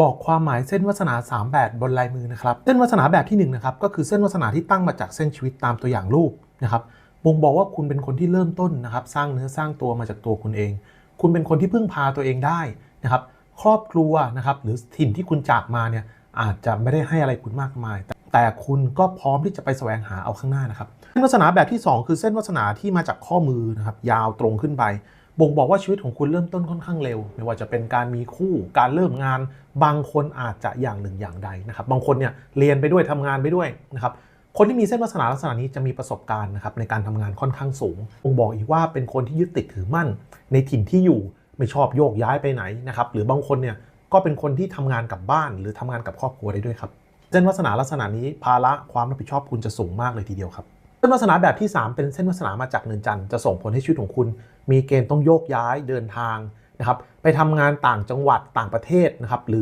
บอกความหมายเส้นวาสนา 3 แบบบนลายมือนะครับเส้นวาสนาแบบที่1นะครับก็คือเส้นวาสนาที่ตั้งมาจากเส้นชีวิตตามตัวอย่างรูปนะครับบ่งบอกว่าคุณเป็นคนที่เริ่มต้นนะครับสร้างเนื้อสร้างตัวมาจากตัวคุณเอง คุณเป็นคนที่พึ่งพาตัวเองได้นะครับครอบครัวนะครับหรือถิ่นที่คุณจากมาเนี่ยอาจจะไม่ได้ให้อะไรคุณมากมาย แต่แต่คุณก็พร้อมที่จะไปแสวงหาเอาข้างหน้านะครับเส้นวาสนาแบบที่ 2 คือเส้นวาสนาที่มาจากข้อมือนะครับยาวตรงขึ้นไป บ่งบอกว่าชีวิตของคุณเริ่มต้นค่อนข้างเร็ว ไม่ว่าจะเป็นการมีคู่การเริ่มงาน บางคนอาจจะอย่างหนึ่งอย่างใดนะครับบางคนเนี่ยเรียนไปด้วยทำงานไปด้วยนะครับคนที่มีเส้นวาสนาลักษณะนี้จะมีประสบการณ์นะครับในการทำงานค่อนข้างสูงบ่งบอกอีกว่าเป็นคนที่ยึดติดถือมั่น ในถิ่นที่อยู่ไม่ชอบโยกย้ายไปไหนนะครับหรือบางคนเนี่ยก็เป็นคนที่ทำงานกับบ้าน หรือทำงานกับครอบครัวได้ด้วยครับเส้นวาสนาลักษณะนี้ภาระความรับผิดชอบคุณจะสูงมากเลยทีเดียวครับ นวาสนาแบบที่ 3 เป็นเส้นวาสนามาจากเนินจันทร์จะส่งผลให้ชีวิตของคุณ มีเกณฑ์ต้องโยกย้ายเดินทางนะครับไปทำงานต่างจังหวัดต่างประเทศนะครับหรือ